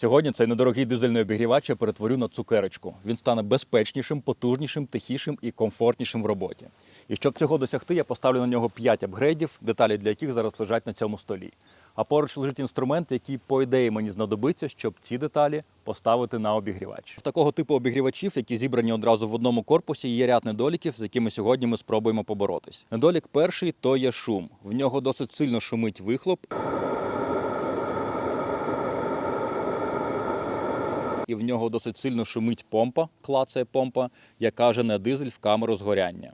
Сьогодні цей недорогий дизельний обігрівач я перетворю на цукерочку. Він стане безпечнішим, потужнішим, тихішим і комфортнішим в роботі. І щоб цього досягти, я поставлю на нього 5 апгрейдів, деталі для яких зараз лежать на цьому столі. А поруч лежить інструмент, який, по ідеї, мені знадобиться, щоб ці деталі поставити на обігрівач. В такого типу обігрівачів, які зібрані одразу в одному корпусі, є ряд недоліків, з якими сьогодні ми спробуємо поборотись. Недолік перший то є шум. В нього досить сильно шумить вихлоп. І в нього досить сильно шумить помпа, клацає помпа, яка жене дизель в камеру згоряння.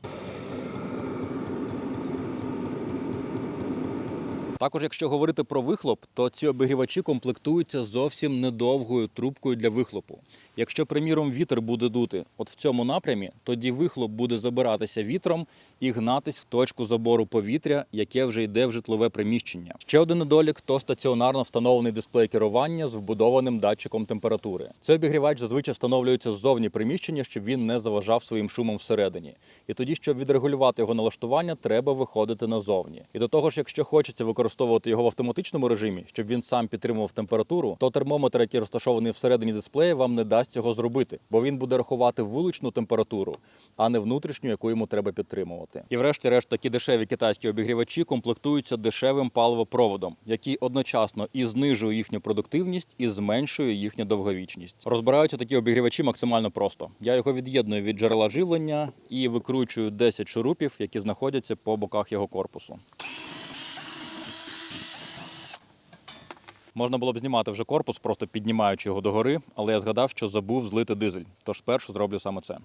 Також, якщо говорити про вихлоп, то ці обігрівачі комплектуються зовсім недовгою трубкою для вихлопу. Якщо, приміром, вітер буде дути от в цьому напрямі, тоді вихлоп буде забиратися вітром і гнатись в точку забору повітря, яке вже йде в житлове приміщення. Ще один недолік то стаціонарно встановлений дисплей керування з вбудованим датчиком температури. Цей обігрівач зазвичай встановлюється ззовні приміщення, щоб він не заважав своїм шумом всередині. І тоді, щоб відрегулювати його налаштування, треба виходити назовні. І до того ж, якщо хочеться використовувати його в автоматичному режимі, щоб він сам підтримував температуру, то термометр, який розташований всередині дисплея, вам не дасть цього зробити, бо він буде рахувати вуличну температуру, а не внутрішню, яку йому треба підтримувати. І врешті-решт такі дешеві китайські обігрівачі комплектуються дешевим паливопроводом, який одночасно і знижує їхню продуктивність, і зменшує їхню довговічність. Розбираються такі обігрівачі максимально просто. Я його від'єдную від джерела живлення і викручую 10 шурупів, які знаходяться по боках його корпусу. Можна було б знімати вже корпус, просто піднімаючи його догори, але я згадав, що забув злити дизель. Тож спершу зроблю саме це.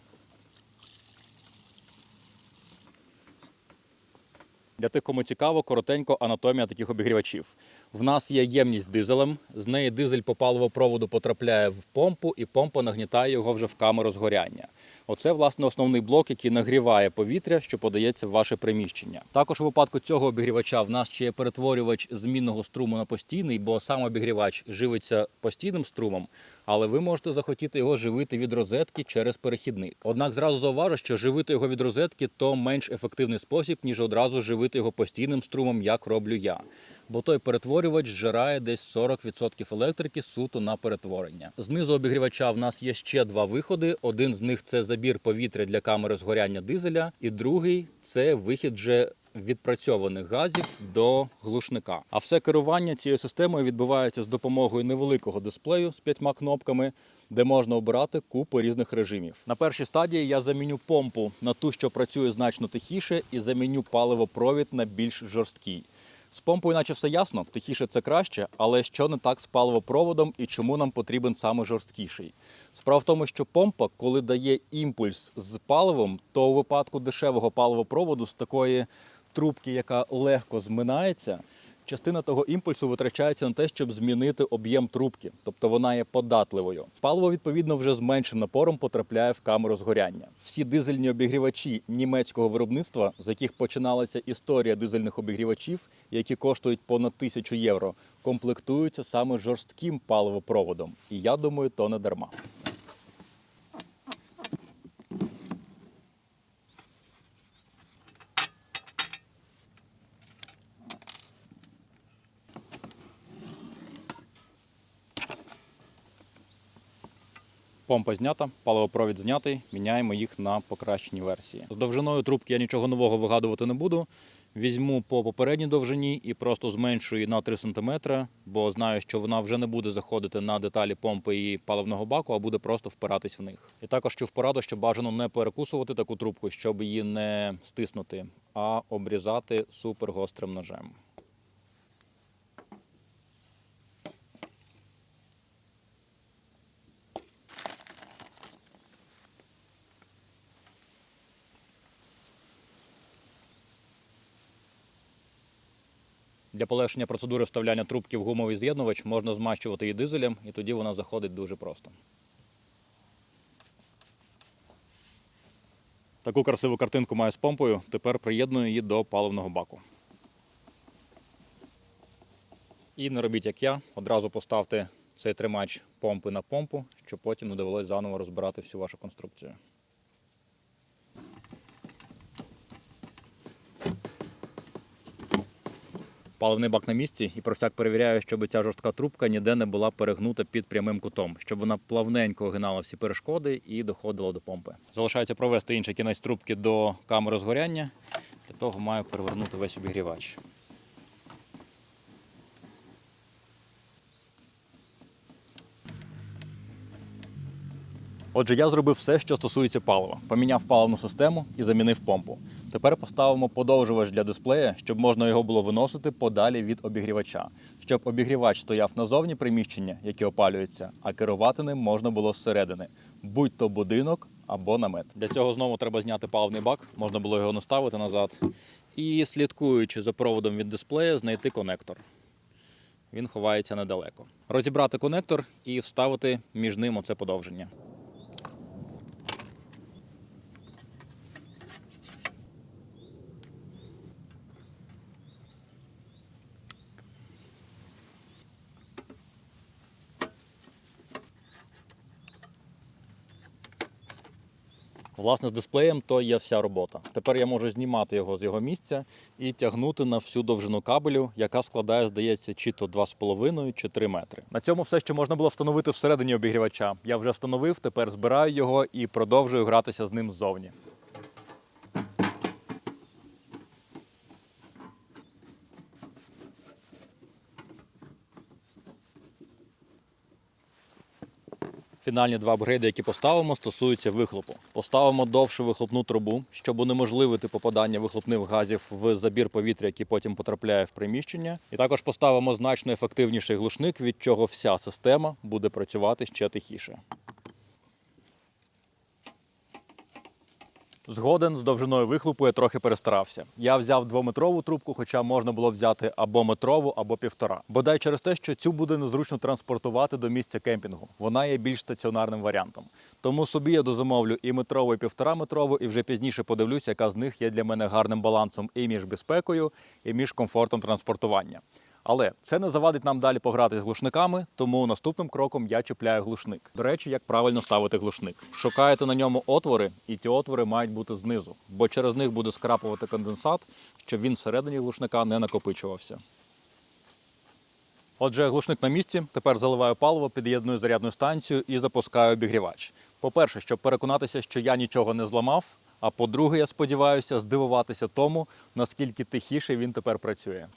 Для тих, кому цікаво, коротенько анатомія таких обігрівачів. В нас є ємність дизелем. З неї дизель по паливопроводу потрапляє в помпу, і помпа нагнітає його вже в камеру згоряння. Оце, власне, основний блок, який нагріває повітря, що подається в ваше приміщення. Також у випадку цього обігрівача в нас ще є перетворювач змінного струму на постійний, бо сам обігрівач живиться постійним струмом, але ви можете захотіти його живити від розетки через перехідник. Однак зразу зауважу, що живити його від розетки то менш ефективний спосіб, ніж одразу живити його постійним струмом, як роблю я. Бо той перетворювач зжирає десь 40% електрики суто на перетворення. Знизу обігрівача в нас є ще два виходи. Один з них це забір повітря для камери згоряння дизеля, і другий це вихід вже відпрацьованих газів до глушника. А все керування цією системою відбувається з допомогою невеликого дисплею з п'ятьма кнопками, де можна обирати купу різних режимів. На першій стадії я заміню помпу на ту, що працює значно тихіше, і заміню паливопровід на більш жорсткий. З помпою, наче все ясно, тихіше це краще, але що не так з паливопроводом і чому нам потрібен саме жорсткіший? Справа в тому, що помпа, коли дає імпульс з паливом, то у випадку дешевого паливопроводу з такої трубки, яка легко зминається, частина того імпульсу витрачається на те, щоб змінити об'єм трубки, тобто вона є податливою. Паливо, відповідно, вже з меншим напором потрапляє в камеру згоряння. Всі дизельні обігрівачі німецького виробництва, з яких починалася історія дизельних обігрівачів, які коштують понад тисячу євро, комплектуються саме жорстким паливопроводом. І я думаю, то не дарма. Помпа знята, паливопровід знятий, міняємо їх на покращені версії. З довжиною трубки я нічого нового вигадувати не буду. Візьму по попередній довжині і просто зменшую її на 3 см, бо знаю, що вона вже не буде заходити на деталі помпи і паливного баку, а буде просто впиратись в них. І також чув пораду, що бажано не перекусувати таку трубку, щоб її не стиснути, а обрізати супергострим ножем. Для полегшення процедури вставляння трубки в гумовий з'єднувач можна змащувати її дизелем, і тоді вона заходить дуже просто. Таку красиву картинку маю з помпою. Тепер приєдную її до паливного баку. І не робіть як я. Одразу поставте цей тримач помпи на помпу, щоб потім не довелось заново розбирати всю вашу конструкцію. Паливний бак на місці і про всяк перевіряю, щоб ця жорстка трубка ніде не була перегнута під прямим кутом, щоб вона плавненько гинала всі перешкоди і доходила до помпи. Залишається провести інший кінець трубки до камери згоряння. Для того маю перевернути весь обігрівач. Отже, я зробив все, що стосується палива. Поміняв паливну систему і замінив помпу. Тепер поставимо подовжувач для дисплея, щоб можна його було виносити подалі від обігрівача, щоб обігрівач стояв назовні приміщення, яке опалюється, а керувати ним можна було зсередини, будь то будинок або намет. Для цього знову треба зняти паливний бак, можна було його наставити назад. І слідкуючи за проводом від дисплея, знайти конектор. Він ховається недалеко. Розібрати конектор і вставити між ним оце подовження. Власне, з дисплеєм то є вся робота. Тепер я можу знімати його з його місця і тягнути на всю довжину кабелю, яка складає, здається, чи то 2,5, чи 3 метри. На цьому все, що можна було встановити всередині обігрівача. Я вже встановив, тепер збираю його і продовжую гратися з ним ззовні. Фінальні два апгрейди, які поставимо, стосуються вихлопу. Поставимо довшу вихлопну трубу, щоб унеможливити попадання вихлопних газів в забір повітря, який потім потрапляє в приміщення. І також поставимо значно ефективніший глушник, від чого вся система буде працювати ще тихіше. Згоден з довжиною вихлопу я трохи перестарався. Я взяв двометрову трубку, хоча можна було взяти або метрову, або півтора. Бодай через те, що цю буде незручно транспортувати до місця кемпінгу. Вона є більш стаціонарним варіантом. Тому собі я дозамовлю і метрову, і півтора метрову, і вже пізніше подивлюся, яка з них є для мене гарним балансом і між безпекою, і між комфортом транспортування. Але це не завадить нам далі пограти з глушниками, тому наступним кроком я чіпляю глушник. До речі, як правильно ставити глушник. Шукаєте на ньому отвори, і ті отвори мають бути знизу, бо через них буде скрапувати конденсат, щоб він всередині глушника не накопичувався. Отже, глушник на місці. Тепер заливаю паливо, під'єдную зарядну станцію і запускаю обігрівач. По-перше, щоб переконатися, що я нічого не зламав. А по-друге, я сподіваюся здивуватися тому, наскільки тихіше він тепер працює.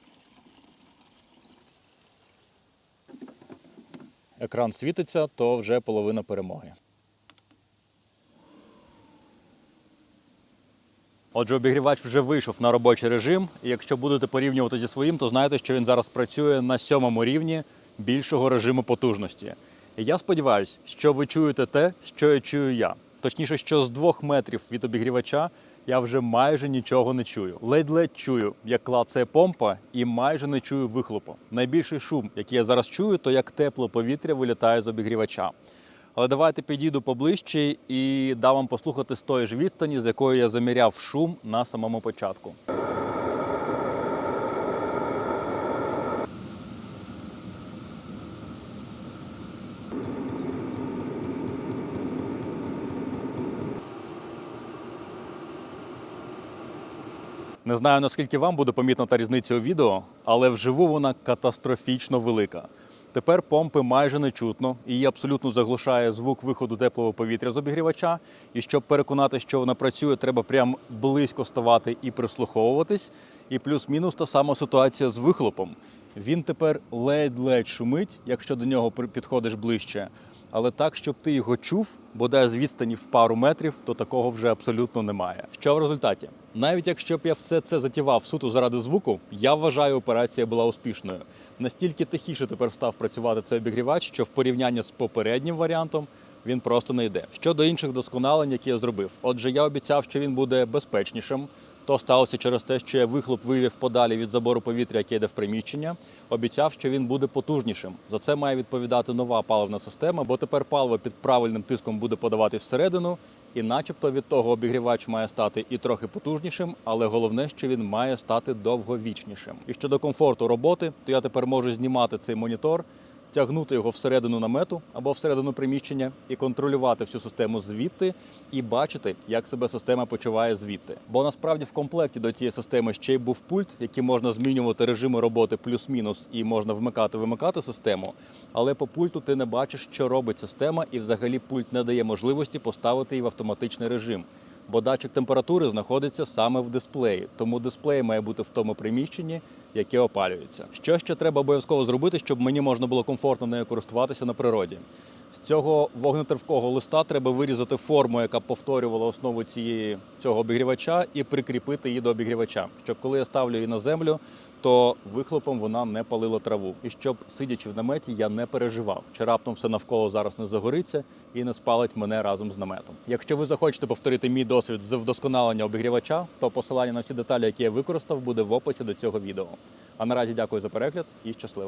Екран світиться, то вже половина перемоги. Отже, обігрівач вже вийшов на робочий режим. І якщо будете порівнювати зі своїм, то знаєте, що він зараз працює на сьомому рівні більшого режиму потужності. І я сподіваюся, що ви чуєте те, що я чую я. Точніше, що з двох метрів від обігрівача я вже майже нічого не чую. Ледь-ледь чую, як клацає помпа, і майже не чую вихлопу. Найбільший шум, який я зараз чую, то як тепле повітря вилітає з обігрівача. Але давайте підійду поближче і дам вам послухати з тої ж відстані, з якої я заміряв шум на самому початку. Не знаю, наскільки вам буде помітна та різниця у відео, але вживу вона катастрофічно велика. Тепер помпи майже не чутно, її абсолютно заглушає звук виходу теплого повітря з обігрівача. І щоб переконати, що вона працює, треба прям близько ставати і прислуховуватись. І плюс-мінус та сама ситуація з вихлопом. Він тепер ледь-ледь шумить, якщо до нього підходиш ближче. Але так, щоб ти його чув, бодай з відстані в пару метрів, то такого вже абсолютно немає. Що в результаті? Навіть якщо б я все це затівав суто заради звуку, я вважаю, операція була успішною. Настільки тихіше тепер став працювати цей обігрівач, що в порівнянні з попереднім варіантом він просто не йде. Щодо інших досконалень, які я зробив, отже, я обіцяв, що він буде безпечнішим. То сталося через те, що я вихлоп вивів подалі від забору повітря, яке йде в приміщення. Обіцяв, що він буде потужнішим. За це має відповідати нова паливна система, бо тепер паливо під правильним тиском буде подаватись всередину, і, начебто, від того обігрівач має стати і трохи потужнішим, але головне, що він має стати довговічнішим. І щодо комфорту роботи, то я тепер можу знімати цей монітор. Тягнути його всередину намету або всередину приміщення і контролювати всю систему звідти і бачити, як себе система почуває звідти. Бо насправді в комплекті до цієї системи ще й був пульт, який можна змінювати режими роботи плюс-мінус, і можна вмикати вимикати систему. Але по пульту ти не бачиш, що робить система, і взагалі пульт не дає можливості поставити її в автоматичний режим. Бо датчик температури знаходиться саме в дисплеї, тому дисплей має бути в тому приміщенні, яке опалюється. Що ще треба обов'язково зробити, щоб мені можна було комфортно нею користуватися на природі? З цього вогнетривкого листа треба вирізати форму, яка повторювала основу цієї цього обігрівача, і прикріпити її до обігрівача. Щоб коли я ставлю її на землю, то вихлопом вона не палила траву. І щоб сидячи в наметі, я не переживав, чи раптом все навколо зараз не загориться і не спалить мене разом з наметом. Якщо ви захочете повторити мій досвід з вдосконалення обігрівача, то посилання на всі деталі, які я використав, буде в описі до цього відео. А наразі дякую за перегляд і щасливо.